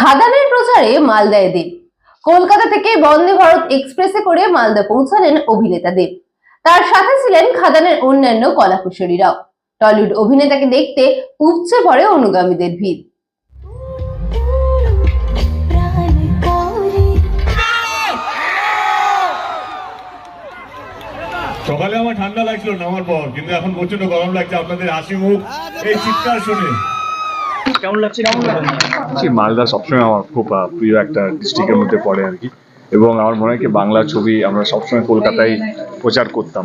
খাদানের প্রচারে মালদায় দেব। কলকাতা থেকে বন্দে ভারত এক্সপ্রেসে করে মালদা পৌঁছালেন অভিনেতা দেব। তার সাথে ছিলেন খাদানের অন্যান্য কলাকুশলীরাও। টলিউড অভিনেতাকে দেখতে উপচে পড়ে অনুগামীদের ভিড়। সকালে আমার ঠান্ডা লাগছিল, নামার পর। কিন্তু এখন প্রচণ্ড গরম লাগছে, আপনাদের হাসি মুখ, এই চিৎকার শুনে। মালদা সবসময় আমার খুব প্রিয় একটা ডিস্ট্রিক্টের মধ্যে পড়ে আর কি। এবং আমার মনে হয় কি বাংলা ছবি আমরা সবসময় কলকাতায় প্রচার করতাম।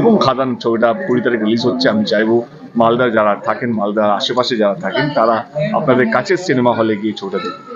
এবং খাদান ছবিটা কুড়ি তারিখ রিলিজ হচ্ছে, আমি চাইব মালদা যারা থাকেন, মালদার আশেপাশে যারা থাকেন, তারা আপনাদের কাছের সিনেমা হলে গিয়ে ছবিটা দেখুন।